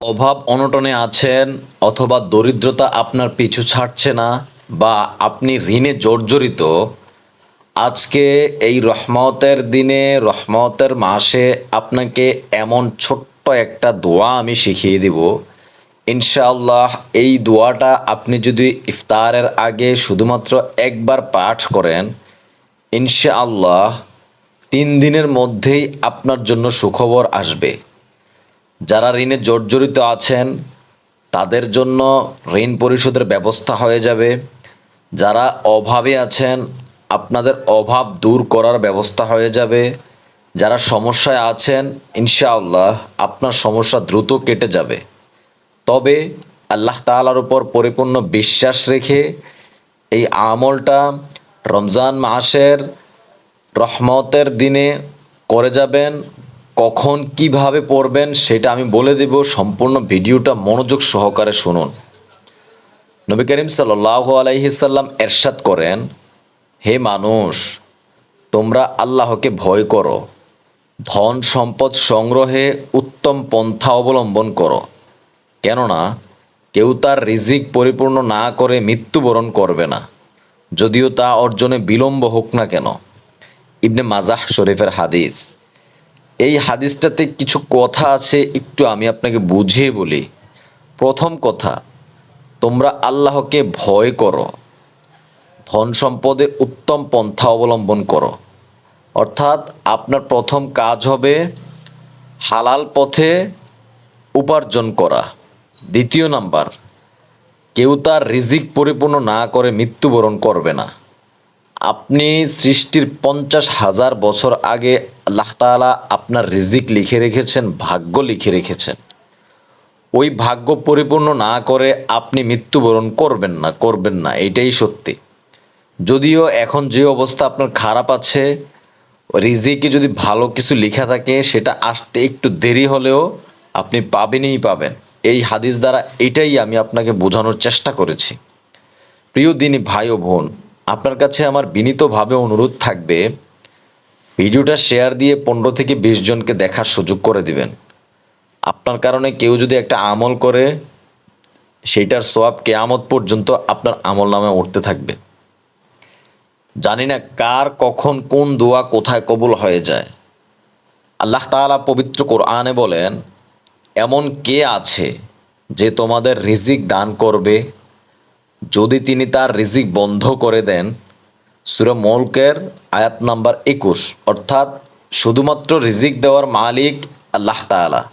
অভাব অনটনে আছেন অথবা দরিদ্রতা আপনার পিছু ছাড়ছে না বা আপনি ঋণে জর্জরিত, আজকে এই রহমতের দিনে, রহমতের মাসে আপনাকে এমন ছোট্ট একটা দোয়া আমি শিখিয়ে দিব। ইনশাআল্লাহ এই দোয়াটা আপনি যদি ইফতারের আগে শুধুমাত্র একবার পাঠ করেন, ইনশাআল্লাহ তিন দিনের মধ্যেই আপনার জন্য সুখবর আসবে। যারা ঋণে জর্জরিত আছেন, তাদের জন্য ঋণ পরিশোধের ব্যবস্থা হয়ে যাবে। যারা অভাবে আছেন, আপনাদের অভাব দূর করার ব্যবস্থা হয়ে যাবে। যারা সমস্যায় আছেন, ইনশাআল্লাহ আপনার সমস্যা দ্রুত কেটে যাবে। তবে আল্লাহ তাআলার উপর পরিপূর্ণ বিশ্বাস রেখে এই আমলটা রমজান মাসের রহমতের দিনে করে যাবেন। কখন কীভাবে পড়বেন সেটা আমি বলে দেব। সম্পূর্ণ ভিডিওটা মনোযোগ সহকারে শুনুন। নবী করিম সাল্লাহ আলাইহিসাল্লাম এরশাদ করেন, হে মানুষ, তোমরা আল্লাহকে ভয় করো। ধন সম্পদ সংগ্রহে উত্তম পন্থা অবলম্বন করো। কেননা, কেউ তার রিজিক পরিপূর্ণ না করে মৃত্যুবরণ করবে না। যদিও তা অর্জনে বিলম্ব হোক না কেন। ইবনে মাজাহ শরীফের হাদিস। এই হাদিসটাতে কিছু কথা আছে, একটু আমি আপনাকে বুঝিয়ে বলি। প্রথম কথা, তোমরা আল্লাহকে ভয় করো, ধন সম্পদে উত্তম পন্থা অবলম্বন করো। অর্থাৎ আপনার প্রথম কাজ হবে হালাল পথে উপার্জন করা। দ্বিতীয় নাম্বার, কেউ তার রিজিক পরিপূর্ণ না করে মৃত্যুবরণ করবে না। আপনি সৃষ্টির পঞ্চাশ হাজার বছর আগে আল্লাহ তাআলা আপনার রিজিক লিখে রেখেছেন, ভাগ্য লিখে রেখেছেন। ওই ভাগ্য পরিপূর্ণ না করে আপনি মৃত্যুবরণ করবেন না করবেন না, এটাই সত্যি। যদিও এখন যে অবস্থা আপনার খারাপ আছে, রিজিকে যদি ভালো কিছু লেখা থাকে, সেটা আসতে একটু দেরি হলেও আপনি পাবেনই পাবেন। এই হাদিস দ্বারা এটাই আমি আপনাকে বোঝানোর চেষ্টা করেছি। প্রিয় দিনী ভাই ও বোন আপনার কাছে আমার বিনীতভাবে অনুরোধ থাকবে, ভিডিওটা শেয়ার দিয়ে পনেরো থেকে বিশ জনকে দেখার সুযোগ করে দিবেন। আপনার কারণে কেউ যদি একটা আমল করে, সেইটার সোয়াব কেয়ামত পর্যন্ত আপনার আমল নামে উঠতে থাকবে। জানি না কার, কখন, কোন দোয়া কোথায় কবুল হয়ে যায়। আল্লাহ তাআলা পবিত্র কোরআনে বলেন, এমন কে আছে যে তোমাদের রিজিক দান করবে যদি তিনি তার রিজিক বন্ধ করে দেন, সুরা মলকের আয়াত নাম্বার একুশ, অর্থাৎ শুধুমাত্র রিজিক দেওয়ার মালিক আল্লাহ তাআলা।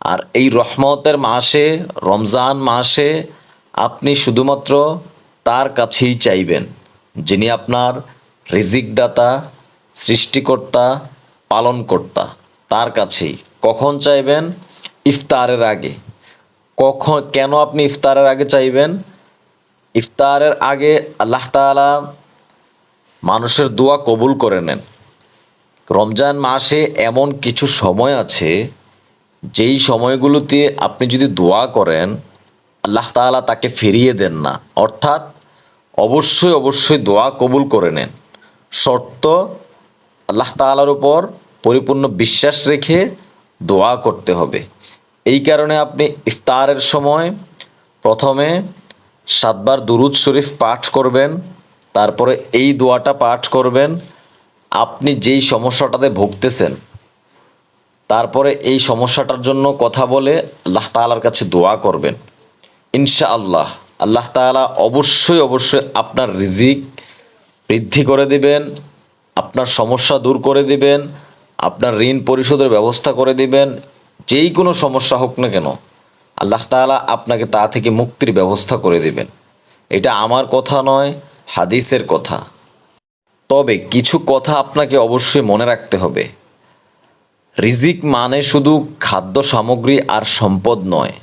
আর এই রহমতের মাসে, রমজান মাসে আপনি শুধুমাত্র তার কাছেই চাইবেন, যিনি আপনার রিজিকদাতা, সৃষ্টিকর্তা, পালনকর্তা, তার কাছেই। কখন চাইবেন? ইফতারের আগে। কখন, কেন আপনি ইফতারের আগে চাইবেন? ইফতারের আগে আল্লাহ তাআলা মানুষের দোয়া কবুল করে নেন। রমজান মাসে এমন কিছু সময় আছে, যেই সময়গুলোতে আপনি যদি দোয়া করেন, আল্লাহ তাআলা তাকে ফিরিয়ে দেন না। অর্থাৎ অবশ্যই অবশ্যই দোয়া কবুল করে নেন। শর্ত, আল্লাহ তাআলার উপর পরিপূর্ণ বিশ্বাস রেখে দোয়া করতে হবে। এই কারণে আপনি ইফতারের সময় প্রথমে সাতবার দুরুদ শরীফ পাঠ করবেন, তারপরে এই দোয়াটা পাঠ করবেন, আপনি যেই সমস্যাটাতে ভুগতেছেন, তারপরে এই সমস্যাটার জন্য কথা বলে আল্লাহ তাআলার কাছে দোয়া করবেন। ইনশাআল্লাহ, আল্লাহ তাআলা অবশ্যই অবশ্যই আপনার রিজিক বৃদ্ধি করে দিবেন, আপনার সমস্যা দূর করে দিবেন, আপনার ঋণ পরিশোধের ব্যবস্থা করে দিবেন, যেই কোনো সমস্যা হোক না কেন। আল্লাহ তাআলা আপনাকে তা থেকে মুক্তির ব্যবস্থা করে দিবেন। এটা আমার কথা নয়, হাদিসের কথা। তবে কিছু কথা আপনাকে অবশ্যই মনে রাখতে হবে। রিজিক মানে শুধু খাদ্য সামগ্রী আর সম্পদ নয়,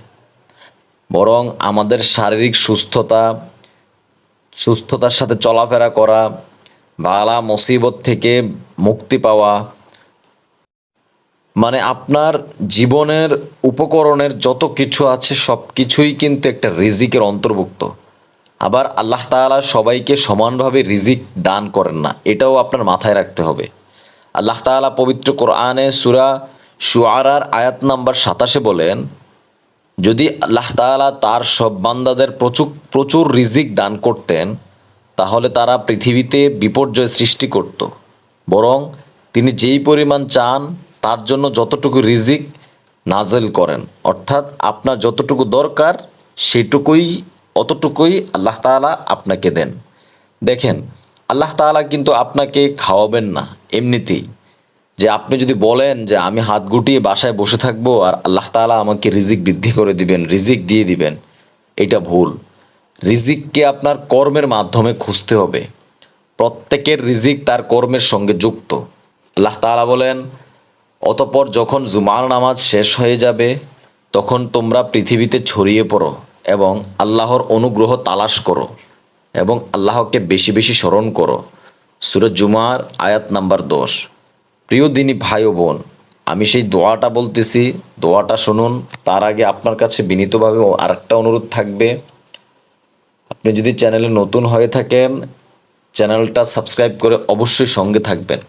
বরং আমাদের শারীরিক সুস্থতা, সুস্থতার সাথে চলাফেরা করা, বালা মুসিবত থেকে মুক্তি পাওয়া মানে আপনার জীবনের উপকরণের যত কিছু আছে সব কিছুই কিন্তু একটা রিজিকের অন্তর্ভুক্ত। আবার আল্লাহ তাআলা সবাইকে সমানভাবে রিজিক দান করেন না, এটাও আপনার মাথায় রাখতে হবে। আল্লাহ তাআলা পবিত্র কোরআনে সুরা শুআরার আয়াত নাম্বার সাতাশে বলেন, যদি আল্লাহ তাআলা তার সব বান্দাদের প্রচুর প্রচুর রিজিক দান করতেন, তাহলে তারা পৃথিবীতে বিপর্যয় সৃষ্টি করত। বরং তিনি যেই পরিমাণ চান তার জন্য যতটুকু রিজিক নাজেল করেন। অর্থাৎ আপনার যতটুকু দরকার, সেটুকুই, অতটুকুই আল্লাহ তাআলা আপনাকে দেন। দেখেন, আল্লাহ তাআলা কিন্তু আপনাকে খাওয়াবেন না এমনিতেই। যে আপনি যদি বলেন যে আমি হাত গুটিয়ে বাসায় বসে থাকব আর আল্লাহ তাআলা আমাকে রিজিক বৃদ্ধি করে দিবেন, রিজিক দিয়ে দিবেন, এটা ভুল। রিজিককে আপনার কর্মের মাধ্যমে খুঁজতে হবে। প্রত্যেকের রিজিক তার কর্মের সঙ্গে যুক্ত। আল্লাহ তাআলা বলেন অতপর যখন জুমার নামাজ শেষ হয়ে যাবে, তখন তোমরা পৃথিবীতে ছড়িয়ে পড়ো এবং আল্লাহর অনুগ্রহ তালাশ করো এবং আল্লাহকে বেশি বেশি স্মরণ করো। সুরজ জুমার আয়াত নাম্বার দশ। প্রিয় দিনী ভাই বোন, আমি সেই দোয়াটা বলতেছি। দোয়াটা শুনুন, তার আগে আপনার কাছে বিনীতভাবে আরেকটা অনুরোধ থাকবে। আপনি যদি চ্যানেলে নতুন হয়ে থাকেন, চ্যানেলটা সাবস্ক্রাইব করে অবশ্যই সঙ্গে থাকবেন।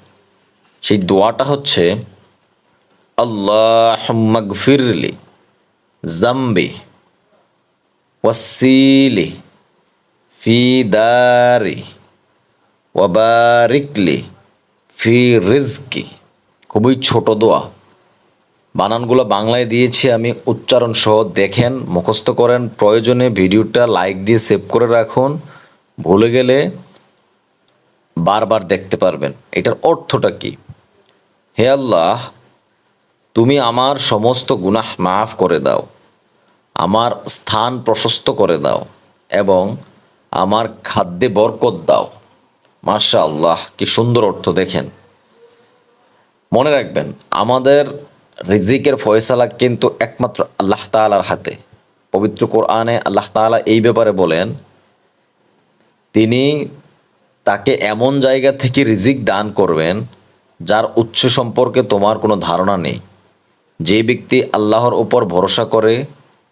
সেই দোয়াটা হচ্ছে আল্লাহ মাগফিরলি জাম্বি ওয়াসিলি ফি দারি ওয়াবারিকলি ফি রিজকি খুবই ছোট দোয়া। বানানগুলো বাংলায় দিয়েছি, আমি উচ্চারণ সহ দেখেন, মুখস্থ করেন। প্রয়োজনে ভিডিওটা লাইক দিয়ে সেভ করে রাখুন। ভুলে গেলে বারবার দেখতে পারবেন। এটার অর্থটা কি? হে আল্লাহ তুমি আমার সমস্ত গুনাহ মাফ করে দাও, আমার স্থান প্রশস্ত করে দাও এবং আমার খাদ্যে বরকত দাও। মাশা আল্লাহ কি সুন্দর অর্থ দেখেন। মনে রাখবেন, আমাদের রিজিকের ফয়সালা কিন্তু একমাত্র আল্লাহ তাআলার হাতে। পবিত্র কোরআনে আল্লাহ তাআলা এই ব্যাপারে বলেন, তিনি তাকে এমন জায়গা থেকে রিজিক দান করবেন যার উৎস সম্পর্কে তোমার কোনো ধারণা নেই। যে ব্যক্তি আল্লাহর উপর ভরসা করে,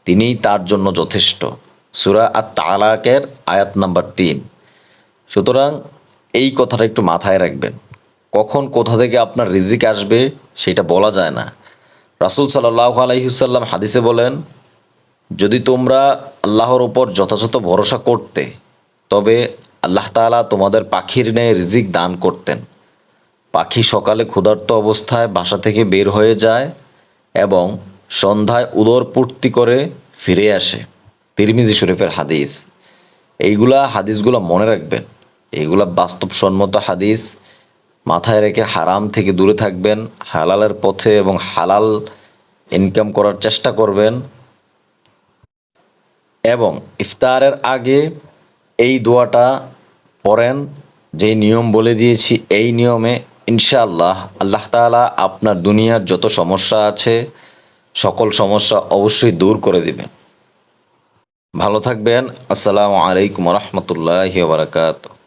তিনিই তার জন্য যথেষ্ট। সুরা আর তালাকের আয়াত নাম্বার তিন। সুতরাং এই কথাটা একটু মাথায় রাখবেন। কখন কোথা থেকে আপনার রিজিক আসবে সেটা বলা যায় না। রাসুল সাল্লাহ আলাইহুসাল্লাম হাদিসে বলেন, যদি তোমরা আল্লাহর ওপর যথাযথ ভরসা করতে, তবে আল্লাহ তাআলা তোমাদের পাখির ন্যায় রিজিক দান করতেন। পাখি সকালে ক্ষুধার্ত অবস্থায় বাসা থেকে বের হয়ে যায় এবং সন্ধ্যায় উদর পূর্তি করে ফিরে আসে। তিরমিজি শরীফের হাদিস। এইগুলা হাদিসগুলো মনে রাখবেন। এইগুলা বাস্তবসম্মত হাদিস। মাথায় রেখে হারাম থেকে দূরে থাকবেন। হালালের পথে এবং হালাল ইনকাম করার চেষ্টা করবেন। এবং ইফতারের আগে এই দোয়াটা পড়েন। যেই নিয়ম বলে দিয়েছি, এই নিয়মে ইনশাআল্লাহ আল্লাহ তালা আপনার দুনিয়ার যত সমস্যা আছে, সকল সমস্যা অবশ্যই দূর করে দিবেন। ভালো থাকবেন। আসসালামু আলাইকুম রহমতুল্লাহ বারাকাতুহ।